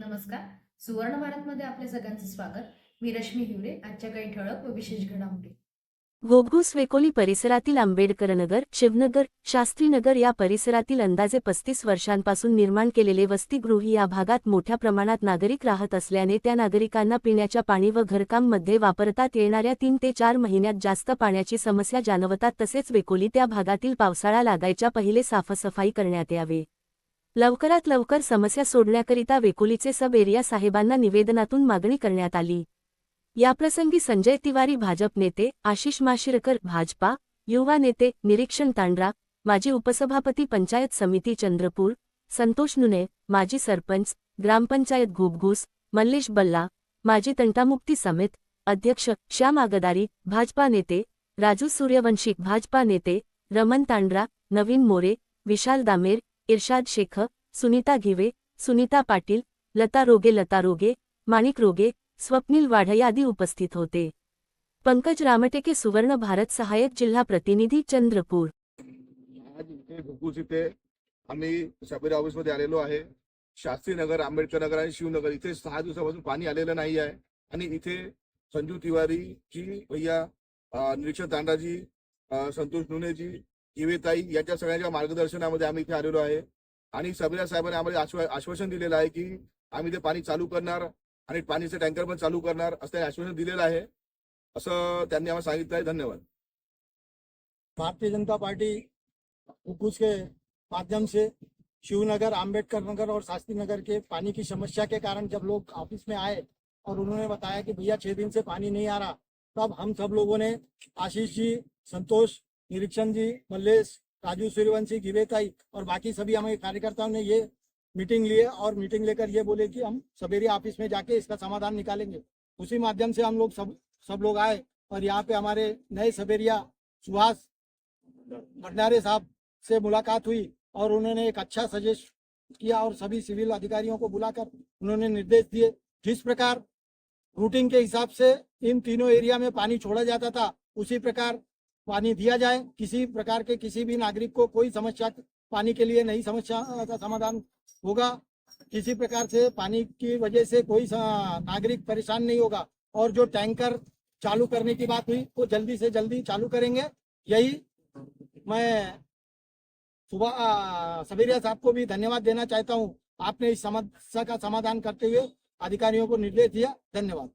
नमस्कार. सुवर्ण भारतमध्ये आपल्या सगळ्यांचं स्वागत. मी रश्मी हिवरे आजच्या काही ठळक व विशेष घडामोडी. घोघूस वेकोली परिसरातील आंबेडकरनगर शिवनगर शास्त्रीनगर या परिसरातील अंदाजे पस्तीस वर्षांपासून निर्माण केलेले वसतिगृह या भागात मोठ्या प्रमाणात नागरिक राहत असल्याने त्या नागरिकांना पिण्याच्या पाणी व घरकाममध्ये वापरतात येणाऱ्या तीन ते चार महिन्यात जास्त पाण्याची समस्या जाणवतात तसेच वेकोली त्या भागातील पावसाळा लागायच्या पहिले साफसफाई करण्यात यावे. लवकरात लवकर समस्या सोडण्याकरिता वेकोलीचे सब एरिया साहेबांना निवेदनातून मागणी करण्यात आली. याप्रसंगी संजय तिवारी भाजप नेते आशिष माशिरकर भाजपा युवा नेते निरीक्षण तांड्रा माजी उपसभापती पंचायत समिती चंद्रपूर संतोष नुने माजी सरपंच ग्रामपंचायत घुबघूस मल्लेश बल्ला माजी तंटामुक्ती समेत अध्यक्ष श्याम आगदारी भाजपा नेते राजू सूर्यवंशी भाजपा नेते रमन तांड्रा नवीन मोरे विशाल दामेर इर्शाद शेख सुनीता घिवे सुनीता पाटील लता रोगे लता रोगे माणिक रोगे स्वप्नील वाढयादी उपस्थित होते. पंकज रामटेके सुवर्ण भारत सहाय्यक जिल्हा प्रतिनिधी चंद्रपूर. आज इथे इथे आम्ही सबेरी ऑफिसमध्ये आलेलो आहे. शास्त्री नगर आंबेडकर नगर आणि शिवनगर इथे सहा दिवसापासून पाणी आलेलं नाही आहे. आणि इथे संजू तिवारी जी भैया निरीक्षक दांडाजी तांडाजी संतोष नुनेजी इवेताई यांच्या सगळ्यांच्या मार्गदर्शनामध्ये आम्ही इथे आलेलो आहे. आणि सबेरा साहेबांनी आम्हाला आश्वासन दिलेलं आहे की आम्ही ते पाणी चालू करणार. आणि पाणीचे टँकर पण चालू करणार, असं आश्वासन दिलेलं आहे. असं त्यांनी आम्हाला सांगितलं आहे धन्यवाद. भारतीय जनता पार्टी हुकूस के माध्यम से शिवनगर, आंबेडकर नगर और शास्त्री नगर के पानी की समस्या के कारण जब लोग ऑफ़िस में आए और उन्होंने बताया कि भैया छह दिन से पानी नहीं आ रहा, तब हम सब लोगों ने आशीष जी, संतोष, निरीक्षण जी, मल्लेश, राजू सूर्यवंशी गिवेताई और बाकी सभी हमारे कार्यकर्ताओं ने ये मीटिंग लिए और मीटिंग लेकर ये बोले कि हम सबेरी ऑफ़िस में जाके इसका समाधान निकालेंगे। उसी माध्यम से हम लोग सब सब लोग आए और यहाँ पे हमारे नए सबेरिया सुहास भंडारे साहब से मुलाकात हुई और उन्होंने एक अच्छा सजेस्ट किया और सभी सिविल अधिकारियों को बुलाकर उन्होंने निर्देश दिए। जिस प्रकार रूटिंग के हिसाब से इन तीनों एरिया में पानी छोड़ा जाता था, उसी प्रकार पानी दिया जाए। किसी प्रकार के किसी भी नागरिक को कोई समस्या पानी के लिए नई समस्या का समाधान होगा। किसी प्रकार से पानी की वजह से कोई नागरिक परेशान नहीं होगा। और जो टैंकर चालू करने की बात हुई, वो जल्दी से जल्दी चालू करेंगे। यही मैं सुबह सबेरिया साहब को भी धन्यवाद देना चाहता हूँ। आपने इस समस्या का समाधान करते हुए अधिकारियों को निर्देश दिया। धन्यवाद।